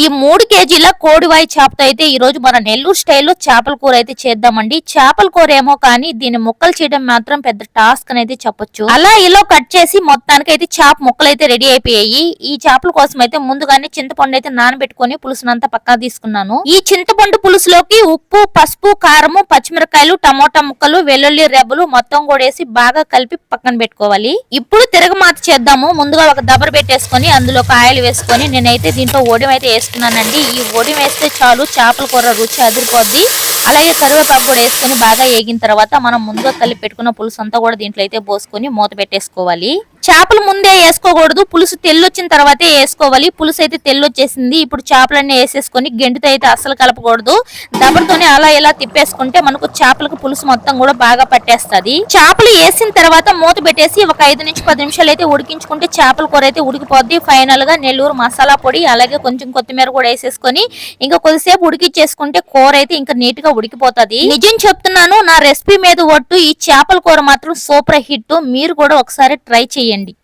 ఈ మూడు కేజీల కోడివాయి చేపతో అయితే ఈ రోజు మన నెల్లూరు స్టైల్లో చేపల కూర అయితే చేద్దామండి. చేపల కూర ఏమో కానీ దీన్ని ముక్కలు చేయడం మాత్రం పెద్ద టాస్క్ అనేది చెప్పొచ్చు. అలా ఇలా కట్ చేసి మొత్తానికి అయితే చేప ముక్కలు అయితే రెడీ అయిపోయాయి. ఈ చేపల కోసం అయితే ముందుగానే చింతపండు అయితే నానబెట్టుకొని పులుసునంతా పక్కా తీసుకున్నాను. ఈ చింతపండు పులుసులోకి ఉప్పు పసుపు కారము పచ్చిమిరకాయలు టమోటా ముక్కలు వెల్లుల్లి రెబ్బలు మొత్తం కూడా వేసి బాగా కలిపి పక్కన పెట్టుకోవాలి. ఇప్పుడు తిరగమాత చేద్దాము. ముందుగా ఒక దబర పెట్టేసుకొని అందులో కాయలు వేసుకొని నేనైతే దీంట్లో ఓడియం అయితే వేసుకున్నానండి ఈ ఓడియం వేస్తే చాలు చేపల కూర రుచి అదిరిపోద్ది. అలాగే కరివేపాకు కూడా వేసుకొని బాగా వేగిన తర్వాత మనం ముందుగా కలిపి పెట్టుకున్న పులుసు అంతా కూడా దీంట్లో అయితే పోసుకొని మూత పెట్టేసుకోవాలి. చేపలు ముందే వేసుకోకూడదు. పులుసు తెల్లొచ్చిన తర్వాతే వేసుకోవాలి. పులుసు అయితే తెల్లొచ్చేసింది. ఇప్పుడు చేపలన్నీ వేసేసుకొని గెంటుతో అయితే అస్సలు కలపకూడదు. దబరతోనే అలా ఇలా తిప్పేసుకుంటే మనకు చేపలకు పులుసు మొత్తం కూడా బాగా పట్టేస్తది. చేపలు వేసిన తర్వాత మూత పెట్టేసి ఒక ఐదు నుంచి పది నిమిషాలు అయితే ఉడికించుకుంటే చేపల కూర అయితే ఉడికిపోద్ది. ఫైనల్గా నెల్లూరు మసాలా పొడి అలాగే కొంచెం కొత్తిమీర కూడా వేసేసుకొని ఇంకా కొద్దిసేపు ఉడికిచ్చేసుకుంటే కూర అయితే ఇంకా నీట్గా ఉడికిపోతుంది. నిజం చెప్తున్నాను నా రెసిపీ మీద ఒట్టు ఈ చేపల కూర మాత్రం సూపర్ హిట్. మీరు కూడా ఒకసారి ట్రై చేయండి. చేయండి